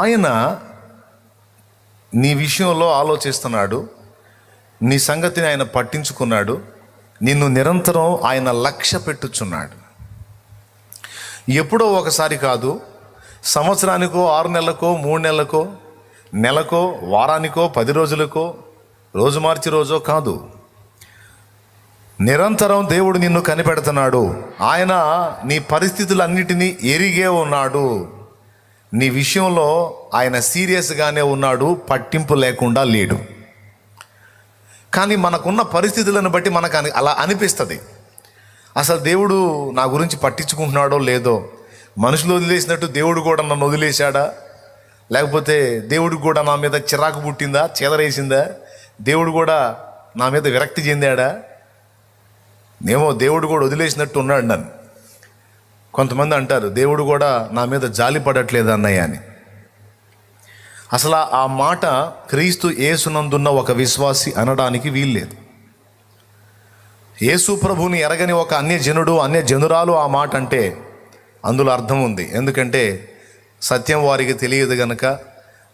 ఆయన నీ విషయంలో ఆలోచిస్తున్నాడు నీ సంగతిని ఆయన పట్టించుకున్నాడు నిన్ను నిరంతరం ఆయన లక్ష్య పెట్టుచున్నాడు. ఎప్పుడో ఒకసారి కాదు సంవత్సరానికో ఆరు నెలలకో మూడు నెలలకో నెలకో వారానికో పది రోజులకో రోజు మార్చి రోజో కాదు. నిరంతరం దేవుడు నిన్ను కనిపెడుతున్నాడు. ఆయన నీ పరిస్థితులన్నిటినీ ఎరిగే ఉన్నాడు. నీ విషయంలో ఆయన సీరియస్గానే ఉన్నాడు పట్టింపు లేకుండా లేడు. కానీ మనకున్న పరిస్థితులను బట్టి మనకు అని అలా అనిపిస్తుంది. అసలు దేవుడు నా గురించి పట్టించుకుంటున్నాడో లేదో? మనుషులు వదిలేసినట్టు దేవుడు కూడా నన్ను వదిలేశాడా? లేకపోతే దేవుడికి కూడా నా మీద చిరాకు పుట్టిందా చెదరేసిందా? దేవుడు కూడా నా మీద విరక్తి చెందాడా? నేమో దేవుడు కూడా వదిలేసినట్టు ఉన్నాడు నన్ను. కొంతమంది అంటారు దేవుడు కూడా నా మీద జాలి పడట్లేదు అన్నయ్య అని. అసలు ఆ మాట క్రీస్తు ఏసునందున్న ఒక విశ్వాసి అనడానికి వీల్లేదు. యేసు ప్రభుని ఎరగని ఒక అన్యజనుడు జనుడు జనురాలు ఆ మాట అంటే అందులో అర్థం ఉంది. ఎందుకంటే సత్యం వారికి తెలియదు గనక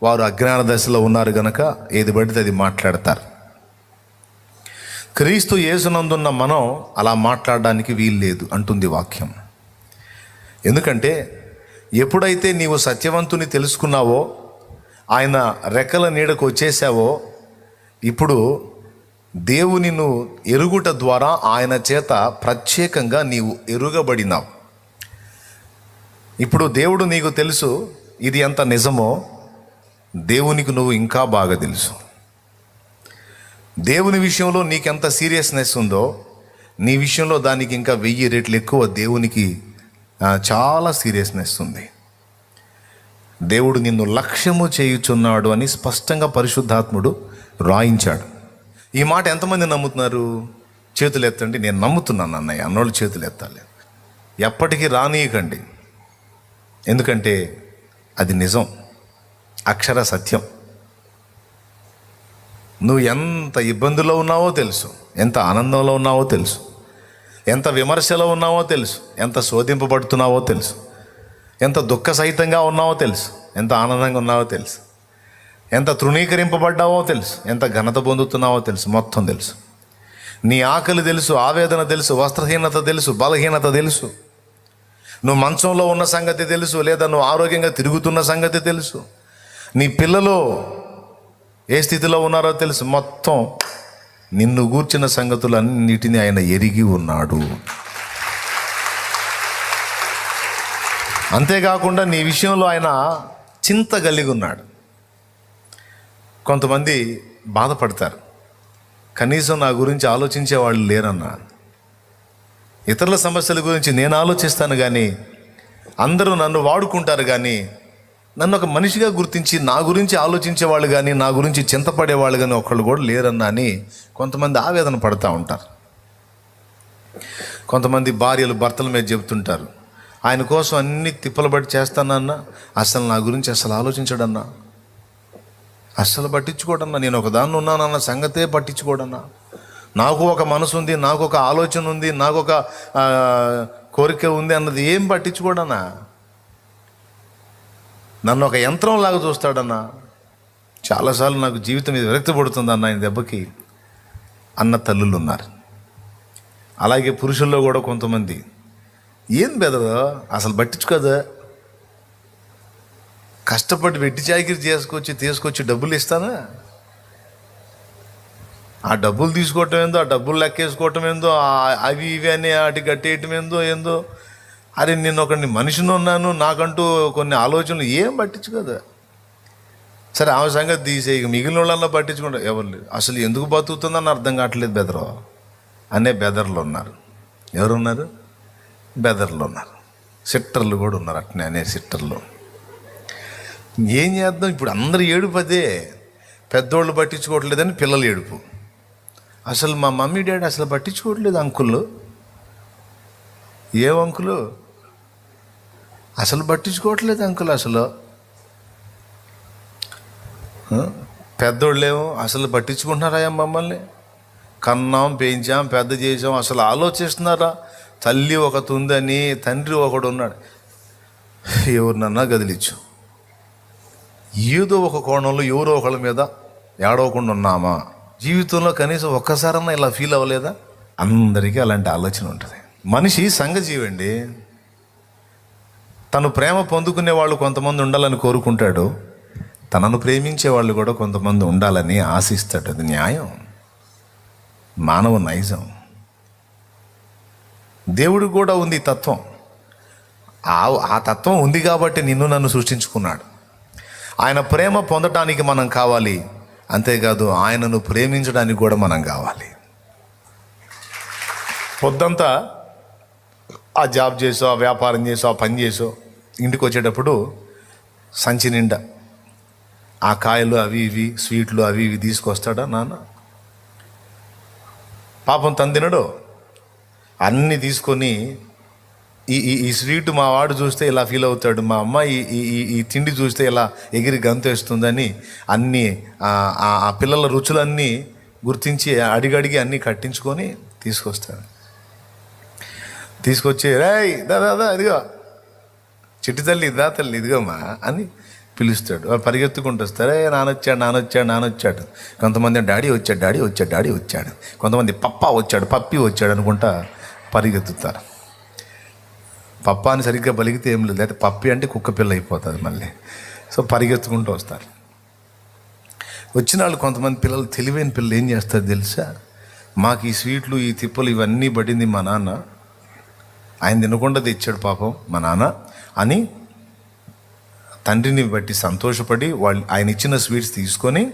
వారు అజ్ఞాన దశలో ఉన్నారు గనక ఏది పడితే అది మాట్లాడతారు. క్రీస్తు యేసునందున్న మనం అలా మాట్లాడడానికి వీల్లేదు అంటుంది వాక్యం. ఎందుకంటే ఎప్పుడైతే నీవు సత్యవంతుని తెలుసుకున్నావో ఆయన రెక్కల నీడకు వచ్చేసావో ఇప్పుడు దేవుని నువ్వు ఎరుగుట ద్వారా ఆయన చేత ప్రత్యేకంగా నీవు ఎరుగబడినావు. ఇప్పుడు దేవుడు నీకు తెలుసు ఇది ఎంత నిజమో దేవునికి నువ్వు ఇంకా బాగా తెలుసు. దేవుని విషయంలో నీకెంత సీరియస్నెస్ ఉందో నీ విషయంలో దానికి ఇంకా వెయ్యి రెట్లు ఎక్కువ దేవునికి చాలా సీరియస్నెస్ ఉంది. దేవుడు నిన్ను లక్ష్యము చేయుచున్నాడు అని స్పష్టంగా పరిశుద్ధాత్ముడు రాయించాడు. ఈ మాట ఎంతమంది నమ్ముతున్నారు? చేతులు ఎత్తండి నేను నమ్ముతున్నాను అన్నయ్య అన్నోళ్ళు చేతులు ఎత్తాలి ఎప్పటికీ రానీయకండి. ఎందుకంటే అది నిజం అక్షర సత్యం. నువ్వు ఎంత ఇబ్బందులో ఉన్నావో తెలుసు ఎంత ఆనందంలో ఉన్నావో తెలుసు. ఎంత విమర్శలో ఉన్నావో తెలుసు ఎంత శోధింపబడుతున్నావో తెలుసు ఎంత దుఃఖ సహితంగా ఉన్నావో తెలుసు ఎంత ఆనందంగా ఉన్నావో తెలుసు ఎంత తృణీకరింపబడ్డావో తెలుసు ఎంత ఘనత పొందుతున్నావో తెలుసు మొత్తం తెలుసు. నీ ఆకలి తెలుసు ఆవేదన తెలుసు వస్త్రహీనత తెలుసు బలహీనత తెలుసు. నువ్వు మంచంలో ఉన్న సంగతి తెలుసు లేదా నువ్వు ఆరోగ్యంగా తిరుగుతున్న సంగతి తెలుసు. నీ పిల్లలు ఏ స్థితిలో ఉన్నారో తెలుసు మొత్తం నిన్ను గూర్చిన సంగతులన్నిటినీ ఆయన ఎరిగి ఉన్నాడు. అంతేకాకుండా నీ విషయంలో ఆయన చింత కలిగి ఉన్నాడు. కొంతమంది బాధపడతారు. కనీసం నా గురించి ఆలోచించే వాళ్ళు లేరన్నా. ఇతరుల సమస్యల గురించి నేను ఆలోచిస్తాను కానీ అందరూ నన్ను వాడుకుంటారు కానీ నన్ను ఒక మనిషిగా గుర్తించి నా గురించి ఆలోచించే వాళ్ళు కానీ నా గురించి చింతపడే వాళ్ళు కానీ ఒకళ్ళు కూడా లేరన్నా అని కొంతమంది ఆవేదన పడుతూ ఉంటారు. కొంతమంది భార్యలు భర్తల మీద చెబుతుంటారు. ఆయన కోసం అన్ని తిప్పలు బట్టి చేస్తానన్న అసలు నా గురించి అసలు ఆలోచించడన్నా అస్సలు పట్టించుకోడన్నా నేను ఒక దాన్ని ఉన్నానన్న సంగతే పట్టించుకోడన్నా. నాకు ఒక మనసు ఉంది నాకు ఒక ఆలోచన ఉంది నాకు ఒక కోరిక ఉంది అన్నది ఏం పట్టించుకోడన్నా? నన్ను ఒక యంత్రం లాగా చూస్తాడన్నా. చాలాసార్లు నాకు జీవితం మీద విరక్తి పడుతుంది అన్న ఆయన దెబ్బకి. అన్న తల్లులు ఉన్నారు అలాగే పురుషుల్లో కూడా కొంతమంది. ఏం బెదరు? అసలు పట్టించుకోదా కష్టపడి వెట్టి చాకిరి చేసుకొచ్చి తీసుకొచ్చి డబ్బులు ఇస్తానా? ఆ డబ్బులు తీసుకోవటం ఏందో ఆ డబ్బులు లెక్కేసుకోవటం ఏందో అవి ఇవి అని వాటి కట్టేయటం ఏందో ఏందో. అరే నేను ఒకరిని మనిషిని ఉన్నాను నాకంటూ కొన్ని ఆలోచనలు ఏం పట్టించుకోదా. సరే ఆమె సంగతి తీసే ఇక మిగిలిన వాళ్ళన్నా పట్టించుకుంటారు. ఎవరు లేరు. అసలు ఎందుకు బతుకుతుందని అర్థం కావట్లేదు బెదరు. అనే బెదర్లు ఉన్నారు. ఎవరున్నారు? బెదర్లు ఉన్నారు. సిట్టర్లు కూడా ఉన్నారు అట్నే అనే సిట్టర్లు. ఏం చేద్దాం? ఇప్పుడు అందరు ఏడుపు అదే. పెద్దోళ్ళు పట్టించుకోవట్లేదని పిల్లలు ఏడుపు. అసలు మా మమ్మీ డాడీ అసలు పట్టించుకోవట్లేదు అంకుల్. ఏం అంకులు? అసలు పట్టించుకోవట్లేదు అంకుల్ అసలు. పెద్దోళ్ళేమో అసలు పట్టించుకుంటున్నారా మమ్మల్ని? కన్నాం పెంచాం పెద్ద చేసాం అసలు ఆలోచిస్తున్నారా? తల్లి ఒక తుందని తండ్రి ఒకడు ఉన్నాడు. ఎవరినన్నా గదిలిచ్చు. ఏదో ఒక కోణంలో ఎవరో ఒకళ్ళ మీద ఏడవకుండా ఉన్నామా? జీవితంలో కనీసం ఒక్కసారన్నా ఇలా ఫీల్ అవ్వలేదా? అందరికీ అలాంటి ఆలోచన ఉంటుంది. మనిషి సంఘజీవండి. తను ప్రేమ పొందుకునే వాళ్ళు కొంతమంది ఉండాలని కోరుకుంటాడు. తనను ప్రేమించే వాళ్ళు కూడా కొంతమంది ఉండాలని ఆశిస్తాడు. అది న్యాయం. మానవ నైజం. దేవుడు కూడా ఉంది ఈ తత్వం. ఆ ఆ తత్వం ఉంది కాబట్టి నిన్ను నన్ను సృష్టించుకున్నాడు. ఆయన ప్రేమ పొందటానికి మనం కావాలి. అంతేకాదు ఆయనను ప్రేమించడానికి కూడా మనం కావాలి. పొద్దంతా ఆ జాబ్ చేసో ఆ వ్యాపారం చేసో ఆ పని చేసో ఇంటికి వచ్చేటప్పుడు సంచి నిండా. ఆ కాయలు అవి ఇవి స్వీట్లు అవి ఇవి తీసుకొస్తాడా నాన్న? పాపం తను తినడు. అన్నీ తీసుకొని ఈ ఈ ఈ స్వీట్ మా వాడు చూస్తే ఇలా ఫీల్ అవుతాడు మా అమ్మ ఈ ఈ ఈ- తిండి చూస్తే ఇలా ఎగిరి గంతేస్తుందని అన్నీ ఆ- ఆ పిల్లల రుచులన్నీ గుర్తించి అడిగడిగి అన్నీ కట్టించుకొని తీసుకొస్తాడు. తీసుకొచ్చి రేయ్ దాదా ఇదిగో. చిట్టి తల్లి ఇదా తల్లి ఇదిగమ్మా అని పిలుస్తాడు. పరిగెత్తుకుంటూ వస్తారే నానొచ్చాడు నానొచ్చాడు నానొచ్చాడు. కొంతమంది డాడీ వచ్చాడు డాడీ వచ్చాడు డాడీ వచ్చాడు. కొంతమంది పప్పా వచ్చాడు పప్పి వచ్చాడు అనుకుంటా పరిగెత్తుతారు. పప్పా అని సరిగ్గా పలిగితే ఏం లేదు అయితే పప్పి అంటే కుక్క పిల్ల అయిపోతుంది మళ్ళీ. సో పరిగెత్తుకుంటూ వస్తారు. వచ్చిన వాళ్ళు కొంతమంది పిల్లలు తెలివైన పిల్లలు ఏం చేస్తారు తెలుసా? మాకు ఈ స్వీట్లు ఈ తిప్పలు ఇవన్నీ పడింది మా నాన్న. ఆయన తినకుండా తెచ్చాడు పాపం మా నాన్న. అని తండ్రిని బట్టి సంతోషపడి వాళ్ళు ఆయన ఇచ్చిన స్వీట్స్ తీసుకొని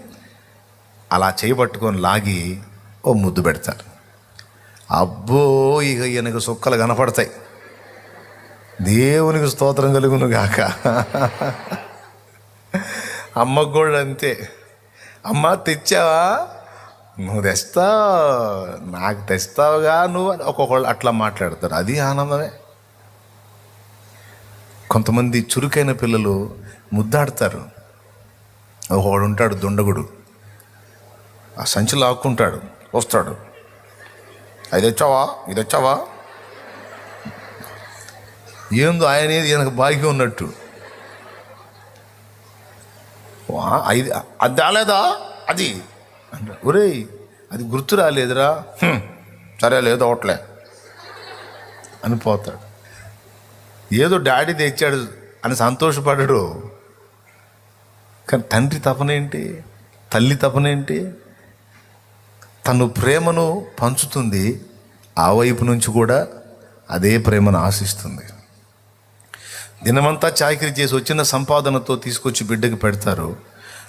అలా చేయబట్టుకొని లాగి ఓ ముద్దు పెడతారు. అబ్బో ఇక ఈయనకు సుక్కలు కనపడతాయి. దేవునికి స్తోత్రం కలుగును గాక. అమ్మకు కూడా అంతే. అమ్మ తెచ్చావా? నువ్వు తెస్తావు. నాకు తెస్తావుగా నువ్వు అని ఒక్కొక్కళ్ళు అట్లా మాట్లాడతారు. అది ఆనందమే. కొంతమంది చురుకైన పిల్లలు ముద్దాడతారు. ఒకడు ఉంటాడు దుండగుడు. ఆ సంచి లాక్కుంటాడు. వస్తాడు. అది వచ్చావా ఇది వచ్చావా ఏందో ఆయనేది ఈయనకు బాగి ఉన్నట్టు. అది అది రాలేదా? అది. ఒరేయ్ అది గుర్తు రాలేదురా. సరే లేదు అవట్లే అని పోతాడు. ఏదో డాడీ తెచ్చాడు అని సంతోషపడడు. కానీ తండ్రి తపనేంటి? తల్లి తపనేంటి? తను ప్రేమను పంచుతుంది. ఆ వైపు నుంచి కూడా అదే ప్రేమను ఆశిస్తుంది. దినమంతా చాకరీ చేసి వచ్చిన సంపాదనతో తీసుకొచ్చి బిడ్డకి పెడతారు.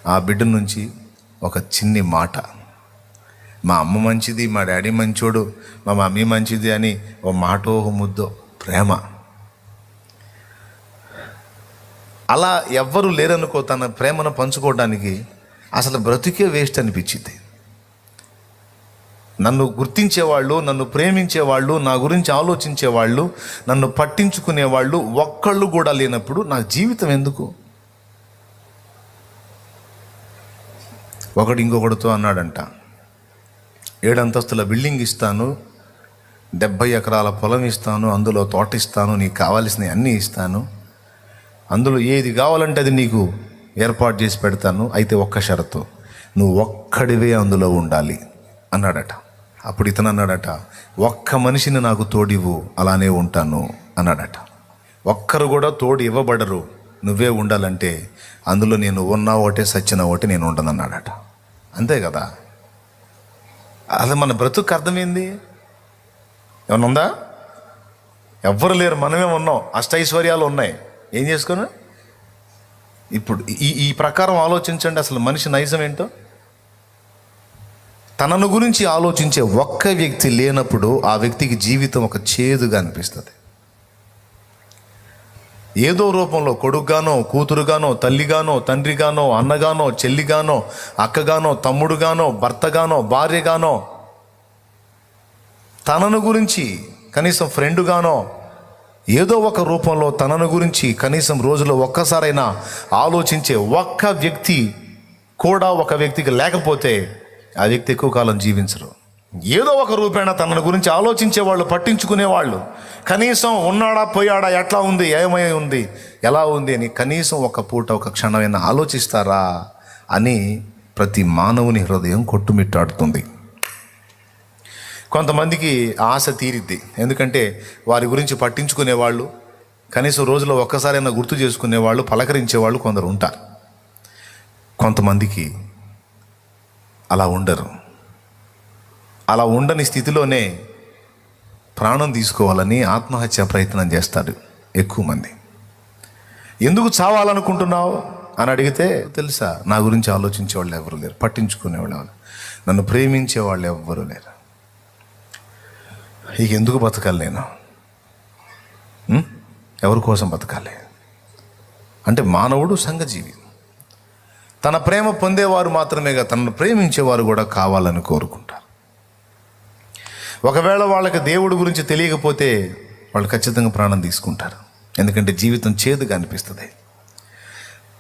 ఆ బిడ్డ నుంచి ఒక చిన్ని మాట. మా అమ్మ మంచిది మా డాడీ మంచోడు మా మమ్మీ మంచిది అని ఓ మాటో ముద్దో ప్రేమ. అలా ఎవ్వరు లేరనుకో తన ప్రేమను పంచుకోవడానికి అసలు బ్రతికే వేస్ట్ అనిపించింది. నన్ను గుర్తించేవాళ్ళు నన్ను ప్రేమించేవాళ్ళు నా గురించి ఆలోచించేవాళ్ళు నన్ను పట్టించుకునేవాళ్ళు ఒక్కళ్ళు కూడా లేనప్పుడు నా జీవితం ఎందుకు? ఒకడు ఇంకొకడితో అన్నాడంట ఏడంతస్తుల బిల్డింగ్ ఇస్తాను డెబ్బై ఎకరాల పొలం ఇస్తాను అందులో తోట ఇస్తాను నీకు కావాల్సినవి అన్నీ ఇస్తాను అందులో ఏది కావాలంటే అది నీకు ఏర్పాటు చేసి పెడతాను. అయితే ఒక్క షరతు నువ్వు ఒక్కడివే అందులో ఉండాలి అన్నాడట. అప్పుడు ఇతను అన్నాడట ఒక్క మనిషిని నాకు తోడివు అలానే ఉంటాను అన్నాడట. ఒక్కరు కూడా తోడు ఇవ్వబడరు నువ్వే ఉండాలంటే అందులో నేను ఉన్నా ఒకటే సచ్చిన ఒకటి నేను ఉండనన్నాడట. అంతే కదా? అసలు మన బ్రతుకు అర్థమైంది? ఏమన్నా ఉందా? ఎవ్వరు లేరు మనమే ఉన్నాం అష్టైశ్వర్యాలు ఉన్నాయి. ఏం చేసుకోను ఇప్పుడు ఈ ఈ ప్రకారం ఆలోచించండి అసలు మనిషి నైజం ఏంటో. తనను గురించి ఆలోచించే ఒక్క వ్యక్తి లేనప్పుడు ఆ వ్యక్తికి జీవితం ఒక చేదుగా అనిపిస్తుంది. ఏదో రూపంలో కొడుకుగానో కూతురుగానో తల్లిగానో తండ్రిగానో అన్నగానో చెల్లిగానో అక్కగానో తమ్ముడుగానో భర్తగానో భార్యగానో తనను గురించి కనీసం ఫ్రెండుగానో ఏదో ఒక రూపంలో తనను గురించి కనీసం రోజులో ఒక్కసారైనా ఆలోచించే ఒక్క వ్యక్తి కూడా ఒక వ్యక్తికి లేకపోతే ఆ వ్యక్తి ఎక్కువ కాలం జీవించరు. ఏదో ఒక రూపేణ తనను గురించి ఆలోచించే వాళ్ళు పట్టించుకునేవాళ్ళు కనీసం ఉన్నాడా పోయాడా ఎట్లా ఉంది ఏమై ఉంది ఎలా ఉంది అని కనీసం ఒక పూట ఒక క్షణమైనా ఆలోచిస్తారా అని ప్రతి మానవుని హృదయం కొట్టుమిట్టాడుతుంది. కొంతమందికి ఆశ తీరిద్ది. ఎందుకంటే వారి గురించి పట్టించుకునేవాళ్ళు కనీసం రోజులో ఒక్కసారైనా గుర్తు చేసుకునేవాళ్ళు పలకరించేవాళ్ళు కొందరు ఉంటారు. కొంతమందికి అలా ఉండరు. అలా ఉండని స్థితిలోనే ప్రాణం తీసుకోవాలని ఆత్మహత్య ప్రయత్నం చేస్తారు ఎక్కువ మంది. ఎందుకు చావాలనుకుంటున్నావు? అని అడిగితే తెలుసా నా గురించి ఆలోచించే వాళ్ళు ఎవరు లేరు పట్టించుకునేవాళ్ళు ఎవరు నన్ను ప్రేమించే వాళ్ళు ఎవ్వరు లేరు. ఇక ఎందుకు బతకాలి నేను? ఎవరి కోసం బతకాలి? అంటే మానవుడు సంఘజీవి. తన ప్రేమ పొందేవారు మాత్రమేగా తనను ప్రేమించేవారు కూడా కావాలని కోరుకుంటారు. ఒకవేళ వాళ్ళకి దేవుడి గురించి తెలియకపోతే వాళ్ళు ఖచ్చితంగా ప్రాణం తీసుకుంటారు. ఎందుకంటే జీవితం చేదుగా అనిపిస్తుంది.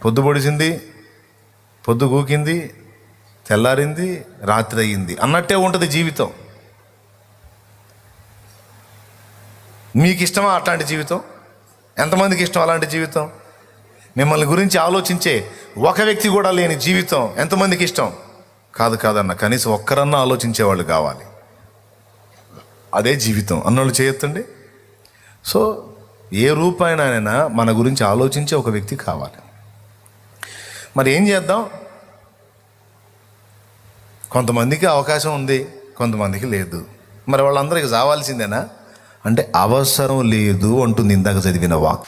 పొద్దు పొడిచింది పొద్దు గూకింది తెల్లారింది రాత్రి అయ్యింది. అన్నట్టే ఉంటుంది జీవితం. మీకు ఇష్టమా అట్లాంటి జీవితం? ఎంతమందికి ఇష్టం అలాంటి జీవితం? మిమ్మల్ని గురించి ఆలోచించే ఒక వ్యక్తి కూడా లేని జీవితం ఎంతమందికి ఇష్టం? కాదు కాదన్న కనీసం ఒక్కరన్నా ఆలోచించేవాళ్ళు కావాలి. అదే జీవితం. అన్నోళ్ళు చేయొద్దండి సో ఏ రూపాయనైనా మన గురించి ఆలోచించే ఒక వ్యక్తి కావాలి. మరి ఏం చేద్దాం? కొంతమందికి అవకాశం ఉంది కొంతమందికి లేదు. మరి వాళ్ళందరికీ రావాల్సిందేనా? అంటే అవసరం లేదు అంటుంది ఇందాక చదివిన వాక్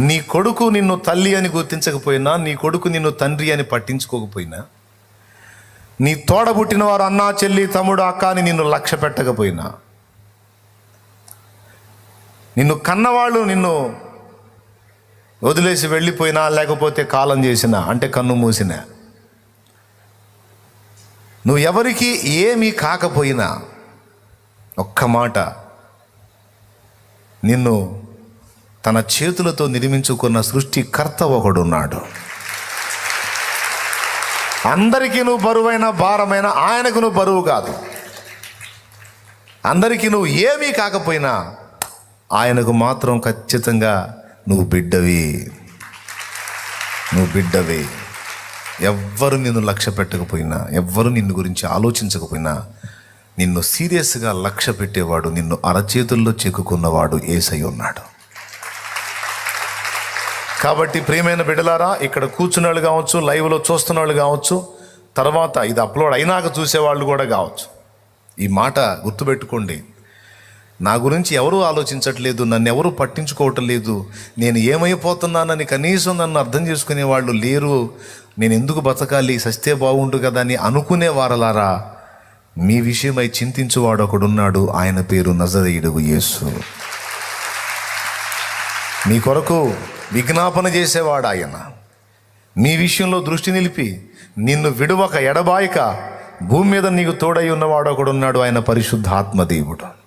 నీ కొడుకు నిన్ను తల్లి అని గుర్తించకపోయినా నీ కొడుకు నిన్ను తండ్రి అని పట్టించుకోకపోయినా నీ తోడబుట్టిన వారు అన్నా చెల్లి తమ్ముడు అక్క అని నిన్ను లక్ష్య పెట్టకపోయినా నిన్ను కన్నవాళ్ళు నిన్ను వదిలేసి వెళ్ళిపోయినా లేకపోతే కాలం చేసినా అంటే కన్ను మూసినా నువ్వు ఎవరికి ఏమీ కాకపోయినా ఒక్క మాట. నిన్ను తన చేతులతో నిర్మించుకున్న సృష్టికర్త ఒకడున్నాడు. అందరికీ నువ్వు బరువైన భారమైన ఆయనకు నువ్వు బరువు కాదు. అందరికీ నువ్వు ఏమీ కాకపోయినా ఆయనకు మాత్రం ఖచ్చితంగా నువ్వు బిడ్డవి. నువ్వు బిడ్డవి. ఎవ్వరు నిన్ను లక్ష్య పెట్టకపోయినా ఎవ్వరు నిన్ను గురించి ఆలోచించకపోయినా నిన్ను సీరియస్గా లక్ష్య పెట్టేవాడు నిన్ను అరచేతుల్లో చెక్కుకున్నవాడు ఏసై ఉన్నాడు. కాబట్టి ప్రియమైన బిడ్డలారా ఇక్కడ కూర్చున్న వాళ్ళు కావచ్చు లైవ్లో చూస్తున్న వాళ్ళు కావచ్చు తర్వాత ఇది అప్లోడ్ అయినాక చూసేవాళ్ళు కూడా కావచ్చు. ఈ మాట గుర్తుపెట్టుకోండి. నా గురించి ఎవరూ ఆలోచించట్లేదు నన్ను ఎవరు పట్టించుకోవటం లేదు. నేను ఏమైపోతున్నానని కనీసం నన్ను అర్థం చేసుకునే వాళ్ళు లేరు. నేను ఎందుకు బతకాలి? సస్తే బాగుండు కదా అని అనుకునే వారలారా. మీ విషయమై చింతించువాడు ఒకడున్నాడు ఆయన పేరు నజరేయుడు యేసు. మీ కొరకు విజ్ఞాపన చేసేవాడు ఆయన. మీ విషయంలో దృష్టి నిలిపి నిన్ను విడువక ఎడబాయక భూమి మీద నీకు తోడై ఉన్నవాడు ఒకడున్నాడు ఆయన పరిశుద్ధ ఆత్మదేవుడు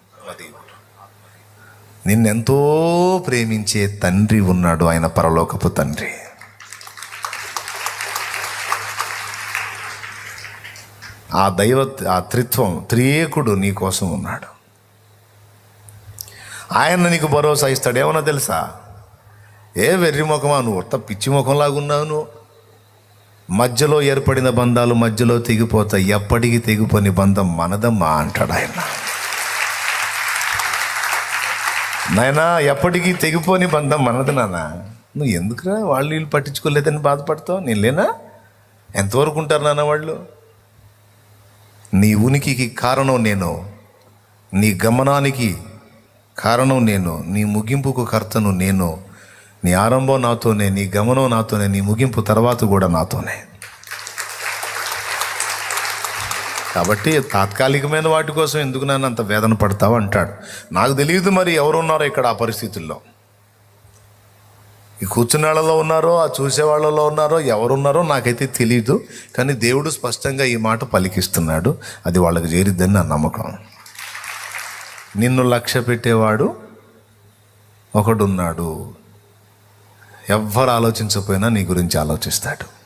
నిన్నెంతో ప్రేమించే తండ్రి ఉన్నాడు ఆయన పరలోకపు తండ్రి. ఆ దైవ ఆ త్రిత్వం త్రియేకుడు నీ కోసం ఉన్నాడు. ఆయన నీకు భరోసా ఇస్తాడు. ఏమన్నా తెలుసా? ఏ వెర్రి ముఖమా? నువ్వు ఉత్త పిచ్చి ముఖంలాగున్నావు నువ్వు. మధ్యలో ఏర్పడిన బంధాలు మధ్యలో తెగిపోతాయి. ఎప్పటికీ తెగిపోని బంధం మనదమ్మా అంటాడు ఆయన. నాయనా ఎప్పటికీ తెగిపోని బంధం మనది నాన్న. నువ్వు ఎందుకురా వాళ్ళు వీళ్ళు పట్టించుకోలేదని బాధపడతావు? నేను లేనా? ఎంతవరకు ఉంటారు నాన్న వాళ్ళు? నీ ఉనికికి కారణం నేను నీ గమనానికి కారణం నేను నీ ముగింపుకు కర్తను నేను నీ ఆరంభం నాతోనే నీ గమనం నాతోనే నీ ముగింపు తర్వాత కూడా నాతోనే. కాబట్టి తాత్కాలికమైన వాటి కోసం ఎందుకు నన్ను అంత వేదన పడతావు అంటాడు. నాకు తెలియదు మరి ఎవరున్నారో ఇక్కడ ఆ పరిస్థితుల్లో. ఈ కూర్చున్న వాళ్ళలో ఉన్నారో ఆ చూసే వాళ్ళలో ఉన్నారో ఎవరున్నారో నాకైతే తెలియదు కానీ దేవుడు స్పష్టంగా ఈ మాట పలికిస్తున్నాడు. అది వాళ్ళకి చేరిద్దని నా నమ్మకం. నిన్ను లక్ష్య పెట్టేవాడు ఒకడున్నాడు. ఎవ్వరు ఆలోచించకపోయినా నీ గురించి ఆలోచిస్తాడు.